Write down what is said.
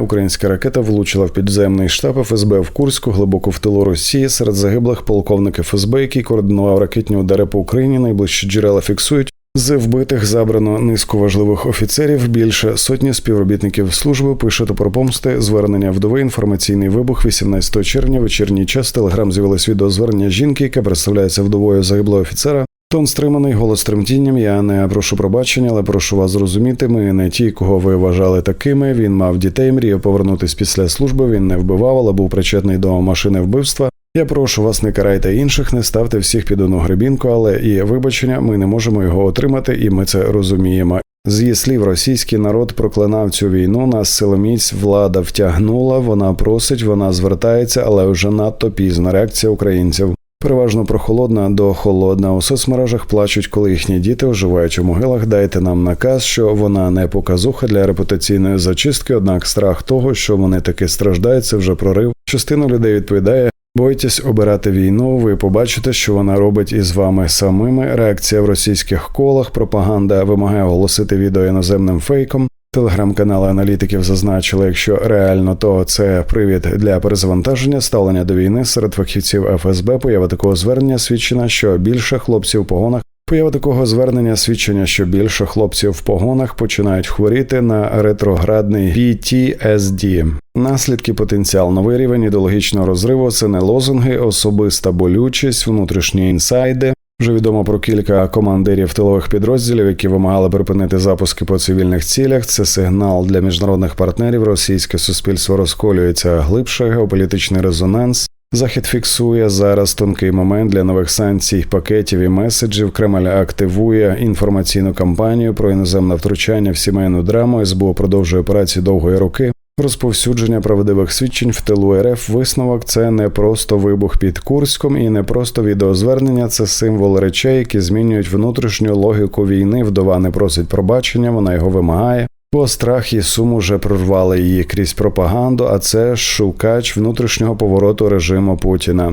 Українська ракета влучила в підземний штаб ФСБ в Курську, глибоко в тилу Росії. Серед загиблих полковник ФСБ, який координував ракетні удари по Україні. Найближчі джерела фіксують. З вбитих забрано низку важливих офіцерів. Більше сотні співробітників служби пише про помсти. Звернення вдови. Інформаційний вибух 18 червня. Вечірній час телеграм з'явилось відеозвернення жінки, яка представляється вдовою загиблого офіцера. Тон стриманий, голос тремтінням. Я не прошу пробачення, але прошу вас зрозуміти. Ми не ті, кого ви вважали такими. Він мав дітей, мріяв повернутись після служби. Він не вбивав, але був причетний до машини вбивства. Я прошу вас, не карайте інших, не ставте всіх під одну гребінку, але і вибачення, ми не можемо його отримати, і ми це розуміємо. З її слів, російський народ проклинав цю війну. Нас силоміць влада втягнула. Вона просить, вона звертається, але вже надто пізна реакція українців. Переважно прохолодна до холодна. У соцмережах плачуть, коли їхні діти оживають у могилах. Дайте нам наказ, що вона не показуха для репутаційної зачистки. Однак страх того, що вони таки страждають, це вже прорив. Частина людей відповідає. Бойтесь обирати війну, ви побачите, що вона робить із вами самими. Реакція в російських колах, пропаганда вимагає оголосити відео іноземним фейком. Телеграм-канали аналітиків зазначили, якщо реально, то це привід для перезавантаження ставлення до війни серед фахівців ФСБ. Поява такого звернення свідчена, що більше хлопців в погонах. Поява такого звернення свідчення, що більше хлопців в погонах починають хворіти на ретроградний PTSD. Наслідки потенціал новий рівень ідеологічного розриву це не лозунги, особиста болючість, внутрішні інсайди. Вже відомо про кілька командирів тилових підрозділів, які вимагали припинити запуски по цивільних цілях. Це сигнал для міжнародних партнерів. Російське суспільство розколюється глибше, геополітичний резонанс. Захід фіксує зараз тонкий момент для нових санкцій, пакетів і меседжів. Кремль активує інформаційну кампанію про іноземне втручання в сімейну драму. СБУ продовжує операції довгої роки. Розповсюдження правдивих свідчень в тилу РФ висновок це не просто вибух під Курськом і не просто відеозвернення, це символ речей, які змінюють внутрішню логіку війни. Вдова не просить пробачення, вона його вимагає. Бо страх і сум уже прорвали її крізь пропаганду, а це шукач внутрішнього повороту режиму Путіна.